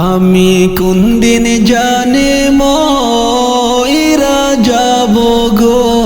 আমি কোন দিন জানে ময়রা যাব গো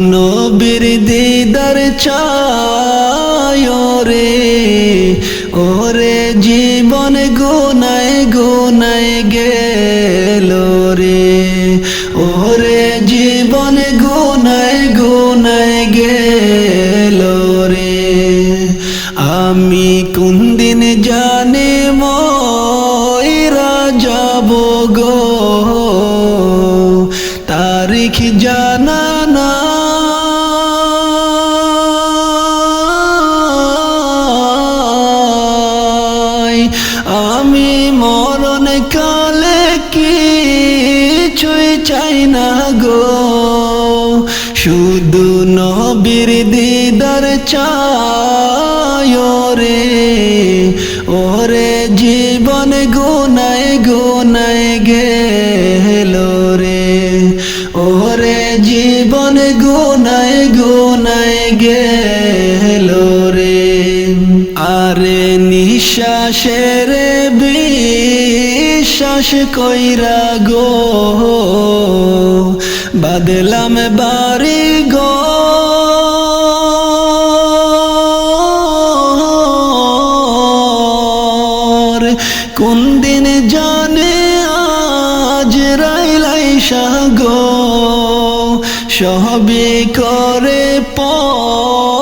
নবীর দিদার চায় রে। ওরে জীবন গুনায় গুনায় গেল রে। ওরে জীবন গুনায় চাই না গো। শুধু নবীর দিদার চায় রে ওরে জীবন গুনায় গুনায় গেল রে। ওরে জীবন গুনায় গুনায় গেল আরে নিঃশ্বাসের বিশ্বাস কইরা গো। বাদলাম বাড়ি গো। কোন দিন জানে আজ রাইলাই গো সবে করে পর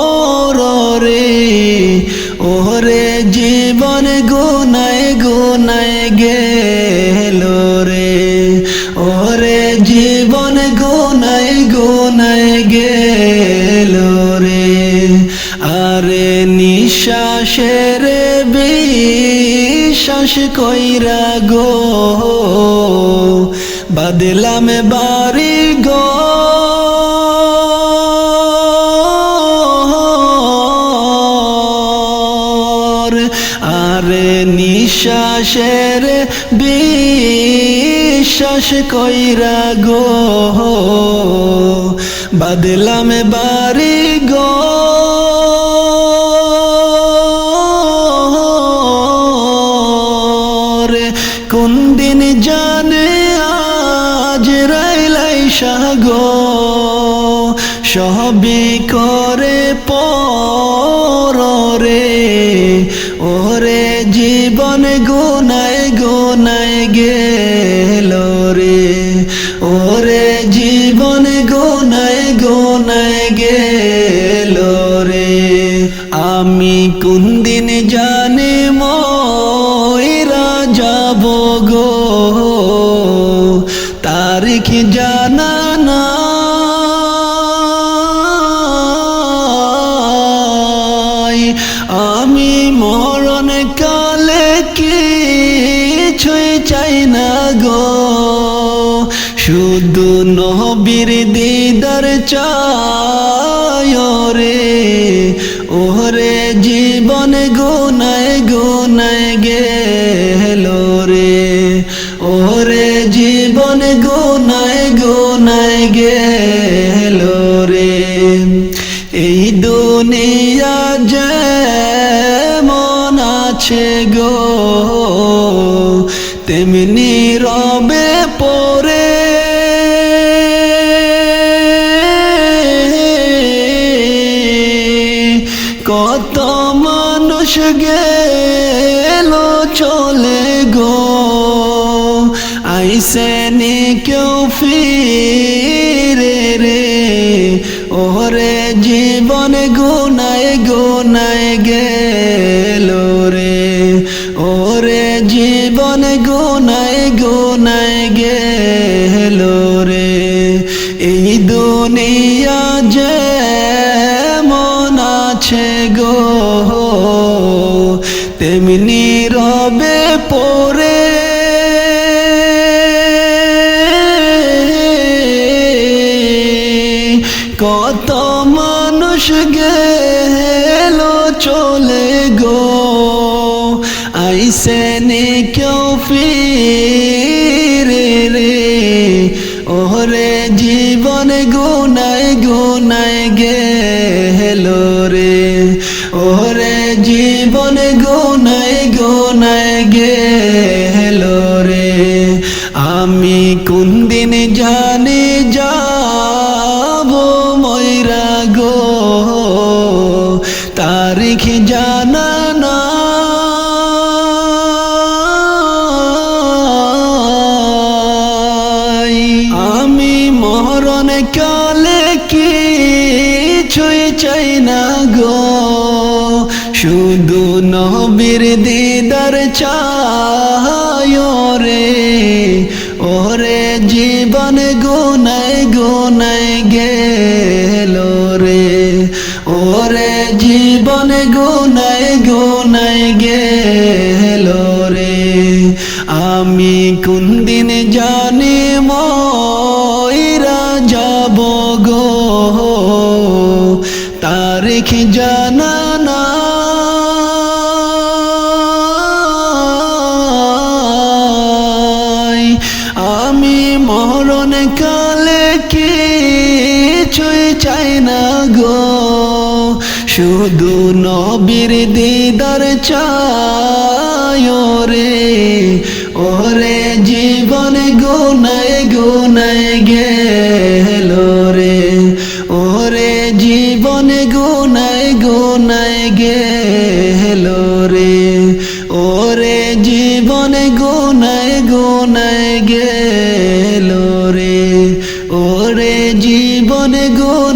নিঃশ্বাসের বিশ্বাস কইরা গো। বাদলাম বাড়ি গো। আরে নিঃশ্বাসের বিশ্বাস কইরা গো। বাদলাম বাড়ি গো। জানে আজ রাইলাই সাগো। সবই করে পরে ওরে জীবন গুনায় গুনায় গেল আমি মরণ কালে কিছুই চাই না গো। শুধু নবীর দিদার চায় ওরে। জীবন গুনায় গুনায় গেল রে। ওরে জীবন গুনায় গুনায় গেল রে। এই দুনিয়া যেমন আছে গো। তেমনি রবে পরে। কত মানুষ গেল চলে গো। আইসেনি কেউ ফিরে রে। ওরে জীবন গুনায় গেল রে এই দুনিয়া যে মন আছে গো, তেমনি রবে পরে। কত মানুষ গেল চলে গো, আইসেনি কেউ ফিরে। রে রে। ওরে জীবন গুনায় গুনায় গেলো রে। ওরে জীবন গুনায় গুনায় গেলো রে। আমি কোন দিন জানি যাব ময়রা গো। তারিখ জানা কিছুই চাই না গো। শুধু নবীর দিদার চায় তারিখ জানা নাই আমি মরণ কালে কিছুই চাই না গো। শুধু নবীর দিদার চায় রে ওরে জীবন গুনায় গুনায় রে জীবনে গুনায় গুনায় গেল রে। ও রে জীবন গুন